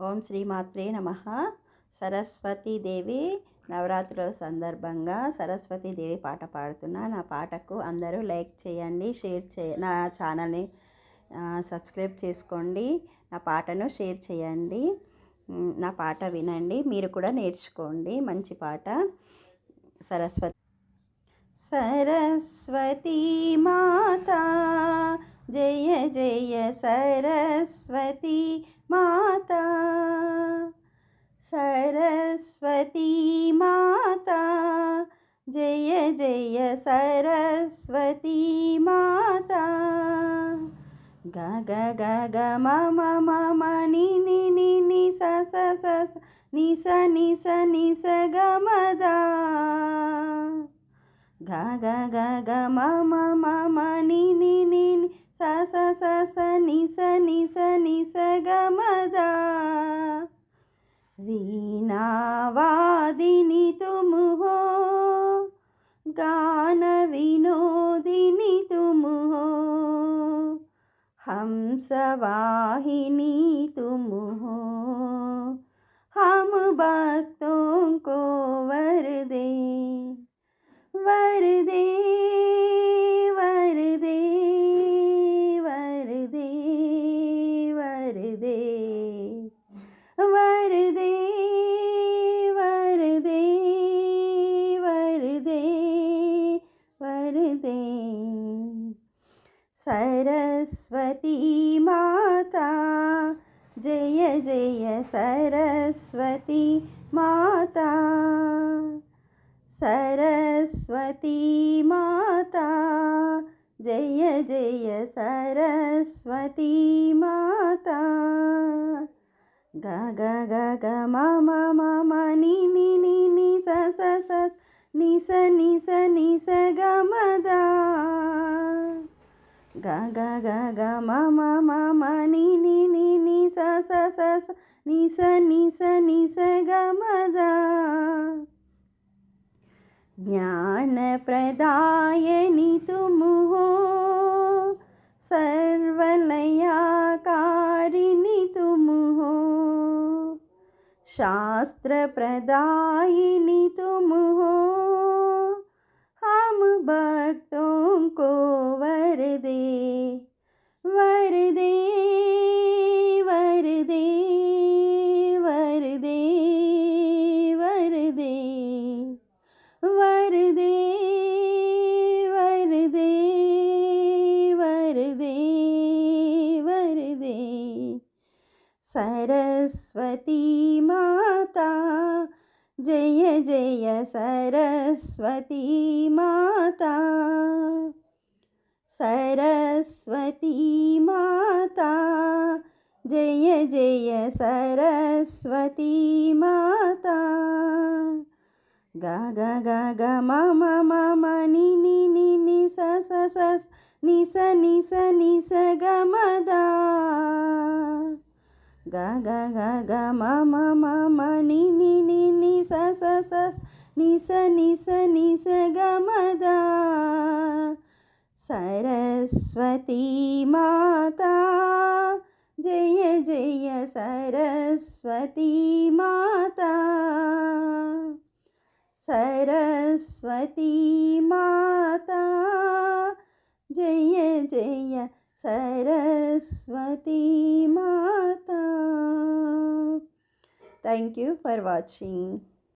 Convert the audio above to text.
ఓం శ్రీమాత్రే నమ. సరస్వతీదేవి నవరాత్రుల సందర్భంగా సరస్వతీదేవి పాట పాడుతున్నా. నా పాటకు అందరూ లైక్ చేయండి షేర్ చే నా ఛానల్ని సబ్స్క్రైబ్ చేసుకోండి నా పాటను షేర్ చేయండి నా పాట వినండి మీరు కూడా నేర్చుకోండి. మంచి పాట. సరస్వతి సరస్వతీ మాత జయ జయ సరస్వతి మాత. जय जय सरस्वती माता ग ग ग ग म म म म नि नि नि नि स स स स नि स नि स नि स ग म द ग ग ग ग म म म म नि नि नि नि स स स स नि स नि स नि स ग म द वीणावादिनी तुम हो गान विनोदिनी तुम हो हम सवाहिनी तुम हो हम भक्तों को वर दे वर दे सरस्वती माता। जय जय सरस्वती माता। सरस्वती माता। जय जय सरस्वती माता। ग ग ग ग, म म म म, नि नि नि नि, स स स, नि स नि स नि, स, ग, म, द। ग ग ग ग म म म म नि नि नि नि स स स स नि स नि स नि स ग म द। ज्ञानप्रदायनि तुम हो सर्वलयाकारिणि तुम हो शास्त्रप्रदायिनी तुम हो हम भक्तों को वर दे वर दे वर दे वर दे वर दे वर दे वर दे वर दे वर दे। सरस्वती माता जय जय सरस्वती माता। सरस्वती माता, जय जय सरस्वती माता। ग ग ग ग, म म म म, नि नि नि नि, स स स, नि स नि स नि स, ग म द। ಗ ಗ ಗ ಗ ಮ ಮ ಮ ಮ ನಿ ನಿ ನಿ ನಿ ಸ ಸ ಸ ನಿ ಸ ನಿ ಸ ನಿ ಸ ಗ ಮ ದ सरस्वती माता, जय जय सरस्वती माता। सरस्वती माता, जय जय Saraswati Mata. Thank you for watching.